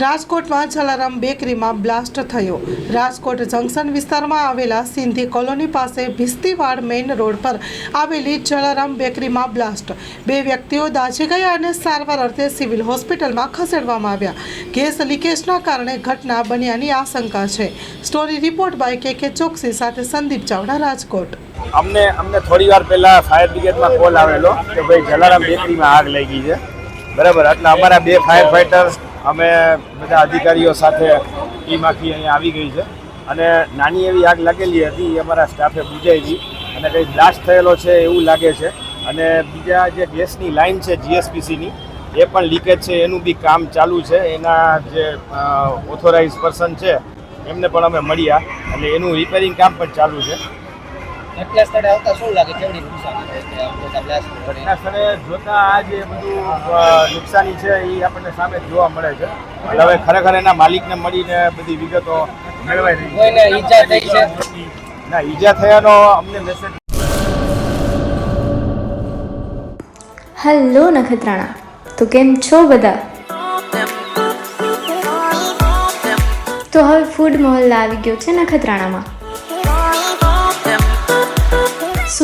રાજકોટમાં જલારામ બેકરીમાં બ્લાસ્ટ થયો. રાજકોટ જંકશન વિસ્તારમાં આવેલા સિંધી કોલોની પાસે ભિસ્તીવાડ મેઇન રોડ પર આવેલી જલારામ બેકરીમાં બ્લાસ્ટ. બે વ્યક્તિઓ દાઝી ગયા અને સારવાર અર્થે સિવિલ હોસ્પિટલમાં ખસેડવામાં આવ્યા. ગેસ લીકેજના કારણે ઘટના બન્યાની આશંકા છે. સ્ટોરી રિપોર્ટ બાય કે કે ચોકસી સાથે સંદીપ ચાવડા, રાજકોટ. અમને અમને થોડી વાર પહેલા ફાયર બ્રિગેડમાં કોલ આવેલો કે ભાઈ જલારામ બેકરીમાં આગ લાગી છે. બરાબર? એટલે અમારા બે ફાયર ફાઈટર અમે બધા અધિકારીઓ સાથે ટીમ આખી અહીંયા આવી ગઈ છે. અને નાની એવી આગ લાગેલી હતી, એ અમારા સ્ટાફે બુજાવી અને કંઈ બ્લાસ્ટ થયેલો છે એવું લાગે છે. અને બીજા જે ગેસની લાઇન છે જીએસપીસીની એ પણ લીકેજ છે, એનું બી કામ ચાલુ છે. એના જે ઓથોરાઇઝ પર્સન છે, એમને પણ અમે મળ્યા. એટલે એનું રિપેરિંગ કામ પણ ચાલુ છે. ઘટના સ્થળે આવતા શું લાગે? કેવડી નુકસાની? એના સ્થળે જોતા આ જે બધું નુકસાની છે એ આપણને સામે જોવા મળે છે. એટલે હવે ખરેખર એના માલિકને મળીને બધી વિગતો મેળવાઈ રહી કોઈને ઈજા થઈ છે? છે ના ઈજા થયાનો અમને મેસેજ હેલો નખત્રાણા તો કેમ છો બધા? તો હવે ફૂડ મહોલ્લા આવી ગયો છે નખત્રાણામાં.